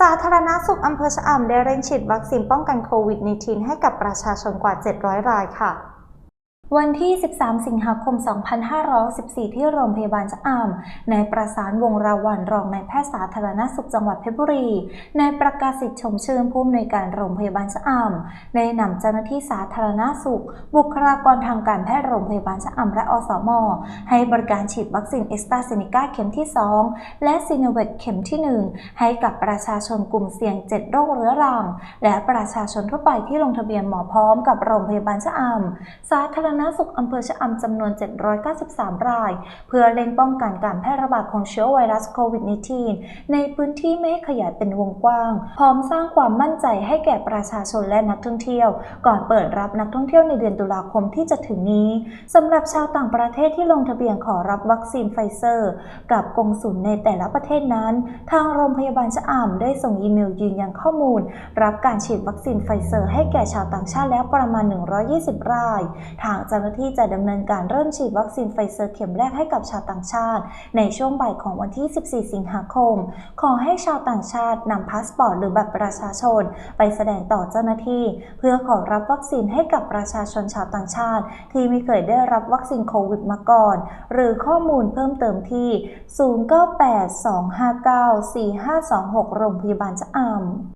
สาธารณสุขอำเภอชะอำได้เร่งฉีดวัคซีนป้องกันโควิด -19 ให้กับประชาชนกว่า 700 รายค่ะ วันที่ 13 สิงหาคม 2514 ที่โรงพยาบาลชะอำนายประสานวงราวันรองนายแพทย์สาธารณสุขจังหวัดเพชรบุรี นายประกาศสิทธิ์ชมชื่นผู้อำนวยการโรงพยาบาลชะอำได้นำเจ้าหน้าที่สาธารณสุข บุคลากรทางการแพทย์โรงพยาบาลชะอำและอสม ให้บริการฉีดวัคซีนเอสตราเซเนกาเข็มที่ 2 และซีโนเวคเข็มที่ 1 ให้กับประชาชนกลุ่มเสี่ยง 7 โรคเรื้อรัง และประชาชนทั่วไปที่ลงทะเบียนหมอพร้อมกับโรงพยาบาลชะอำสาธารณสุขอำเภอชะอำจำนวน 793 ราย เพื่อเร่งป้องกันการแพร่ระบาดของเชื้อไวรัสโควิด -19 ในพื้นที่ไม่ให้ขยายเป็นวงกว้าง พร้อมสร้างความมั่นใจให้แก่ประชาชนและนักท่องเที่ยว ก่อนเปิดรับนักท่องเที่ยวในเดือนตุลาคมที่จะถึงนี้สำหรับชาวต่างประเทศที่ลงทะเบียนขอรับวัคซีนไฟเซอร์ กับกงสุลในแต่ละประเทศนั้น ทางโรงพยาบาลชะอำได้ส่งอีเมลยืนยันข้อมูล รับการฉีดวัคซีนไฟเซอร์ ให้แก่ชาวต่างชาติแล้วประมาณ 120 ราย ทางเจ้าหน้าที่จะดำเนินการเริ่มฉีดวัคซีนไฟเซอร์เข็มแรกให้กับชาวต่างชาติ ในช่วงบ่ายของวันที่ 14 สิงหาคม ขอให้ชาวต่างชาตินำพาสปอร์ตหรือบัตรประชาชน ไปแสดงต่อเจ้าหน้าที่ เพื่อขอรับวัคซีนให้กับประชาชนชาวต่างชาติ ที่ไม่เคยได้รับวัคซีนโควิดมาก่อน หรือข้อมูลเพิ่มเติมที่ 0982594526 โรงพยาบาลชะอำ